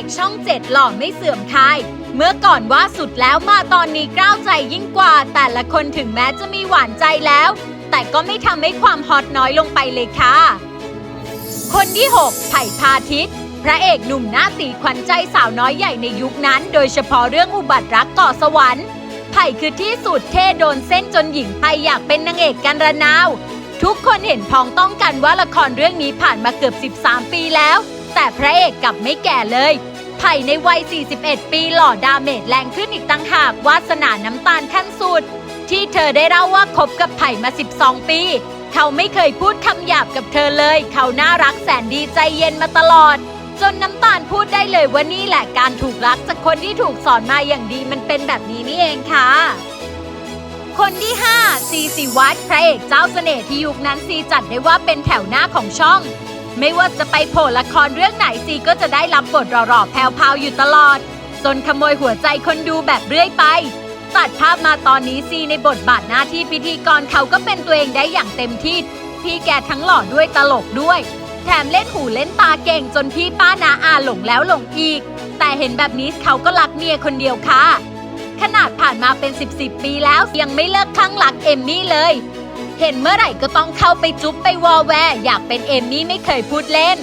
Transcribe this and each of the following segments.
อกช่องเจ็ดหล่อไม่เสื่อมคาย เมื่อก่อนว่าสุดแล้วมาตอนนี้กล้าวใจยิ่งกว่า แต่ละคนถึงแม้จะมีหวานใจแล้ว แต่ก็ไม่ทำให้ความฮอตน้อยลงไปเลยค่ะ คนที่ 6 ไผ่พาทิตย์พระเอกหนุ่มหน้าตีขวัญใจสาวน้อยใหญ่ในยุคนั้น โดยเฉพาะเรื่องอุบัติรักกาะสวรรค์ไผ่คือที่สุดเท่โดนเส้นจนหญิงไทยอยากเป็นนางเอกกันระนาว ทุกคนเห็นพ้องต้องกันว่าละครเรื่องนี้ผ่านมาเกือบ 13 ปีแล้ว แต่พระเอกกลับไม่แก่เลย ไผ่ในวัย 41 ปีหล่อดาเมจแรงขึ้นอีกตั้งหากวาสนาน้ำตาลขั้นสุด ที่เธอได้เล่าว่าคบกับไผ่มา 12 ปี เขาไม่เคยพูดคำหยาบกับเธอเลย เขาน่ารักแสนดีใจเย็นมาตลอด จนน้ำตาลพูดได้เลยว่านี่แหละการถูกรักจากคนที่ถูกสอนมาอย่างดีมันเป็นแบบนี้นี่เองค่ะคนที่ 5 ซีซีวัตรพระเอกเจ้าเสน่ห์ที่ยุคนั้นซีจัดได้ว่าเป็นแถวหน้าของช่อง ไม่ว่าจะไปโผล่ละครเรื่องไหนซีก็จะได้รับบทหล่อๆแพรวๆอยู่ตลอด จนขโมยหัวใจคนดูแบบเรื่อยไป ตัดภาพมาตอนนี้ซีในบทบาทหน้าที่พิธีกรเขาก็เป็นตัวเองได้อย่างเต็มที่ พี่แกทั้งหล่อด้วยตลกด้วย แถมเล่นหูเล่นตาเก่งจนพี่ป้านาอาหลงแล้วหลงอีก แต่เห็นแบบนี้เขาก็รักเมียคนเดียวค่ะ ขนาดผ่านมาเป็น 10 10ปีแล้วยังไม่เลิกคลั่งรักเอมมี่เลย เห็นเมื่อไหร่ก็ต้องเข้าไปจุ๊บไปวอลแวร์อยากเป็นเอมมี่ไม่เคยพูดเล่น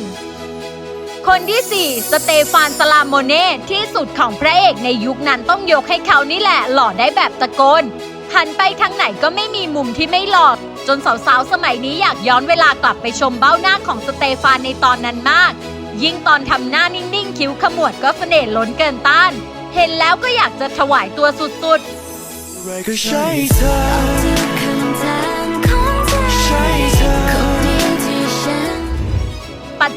คนที่ 4 สเตฟานสลามโมเน่ที่สุดของพระเอกในยุคนั้นต้องยกให้เขานี่แหละ หล่อได้แบบตะโกนหันไปทางไหนก็ไม่มีมุมที่ไม่หล่อจนสาวๆ สมัยนี้อยากย้อนเวลากลับไปชมเบ้าหน้าของสเตฟานในตอนนั้นมาก ยิ่งตอนทำหน้านิ่งๆ คิ้วขมวดก็เสน่ห์ล้นเกินต้าน เห็นแล้วก็อยากจะถวายตัวสุดๆ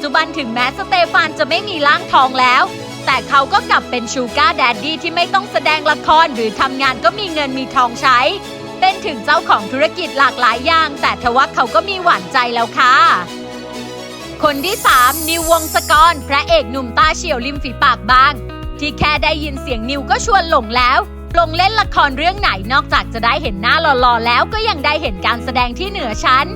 จจุบันถึงแม้สเตฟานจะไม่มีร่างทองแล้ว แต่เขาก็กลับเป็นชูการ์แดดดี้ที่ไม่ต้องแสดงละครหรือทำงานก็มีเงินมีทองใช้ เป็นถึงเจ้าของธุรกิจหลากหลายอย่าง แต่ทว่าเขาก็มีหวานใจแล้วค่ะ คนที่ 3 นิววงศกร พระเอกหนุ่มตาเฉียวริมฝีปากบาง ที่แค่ได้ยินเสียงนิวก็ชวนหลงแล้ว ลงเล่นละครเรื่องไหนนอกจากจะได้เห็นหน้าหล่อๆ แล้วก็ยังได้เห็นการแสดงที่เหนือชั้น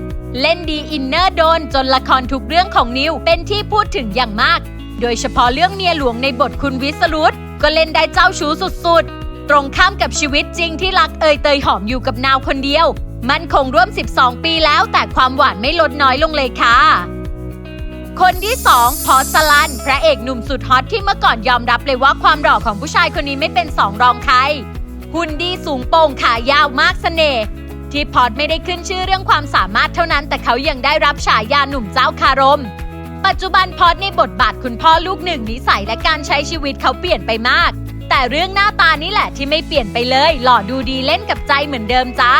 เล่นดีอินเนอร์โดนจนละครทุกเรื่องของนิวเป็นที่พูดถึงอย่างมาก โดยเฉพาะเรื่องเมียหลวงในบทคุณวิสรุตก็เล่นได้เจ้าชู้สุดๆ ตรงข้ามกับชีวิตจริงที่รักเอยเตยหอมอยู่กับนาวคนเดียว มันคงร่วม 12 ปีแล้วแต่ความหวานไม่ลดน้อยลงเลยค่ะ คนที่ 2 พอสลัน พระเอกหนุ่มสุดฮอตที่เมื่อก่อนยอมรับเลยว่าความหล่อของผู้ชายคนนี้ไม่เป็นสองรองใคร หุ่นดีสูงโป่งขายาวมากเสน่ห์ที่พอดไม่ได้ขึ้นชื่อเรื่องความสามารถเท่านั้น แต่เขายังได้รับฉายาหนุ่มเจ้าคารม ปัจจุบันพอดในบทบาทคุณพ่อลูกหนึ่งนิสัยและการใช้ชีวิตเขาเปลี่ยนไปมาก แต่เรื่องหน้าตานี่แหละที่ไม่เปลี่ยนไปเลย หล่อดูดีเล่นกับใจเหมือนเดิมจ้า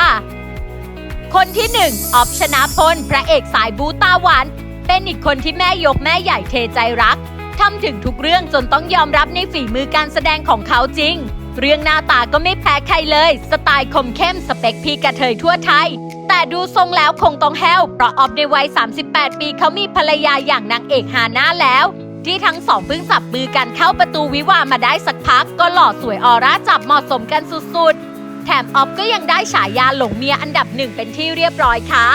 คนที่หนึ่งออฟชนะพลพระเอกสายบูตาหวาน เป็นอีกคนที่แม่ยกแม่ใหญ่เทใจรักทำถึงทุกเรื่องจนต้องยอมรับในฝีมือการแสดงของเขาจริง เรื่องหน้าตาก็ไม่แพ้ใครเลย สไตล์คมเข้มสเปคพี่กระเทยทั่วไทย แต่ดูทรงแล้วคงต้องแห้วเพราะออฟในวัย 38 ปีเขามีภรรยาอย่างนางเอกฮาน่าแล้ว ที่ทั้งสองเพิ่งจับมือกันเข้าประตูวิวามาได้สักพัก ก็หล่อสวยออร่าจับเหมาะสมกันสุดๆ แถมออฟก็ยังได้ฉายาหลงเมียอันดับหนึ่งเป็นที่เรียบร้อยค่ะ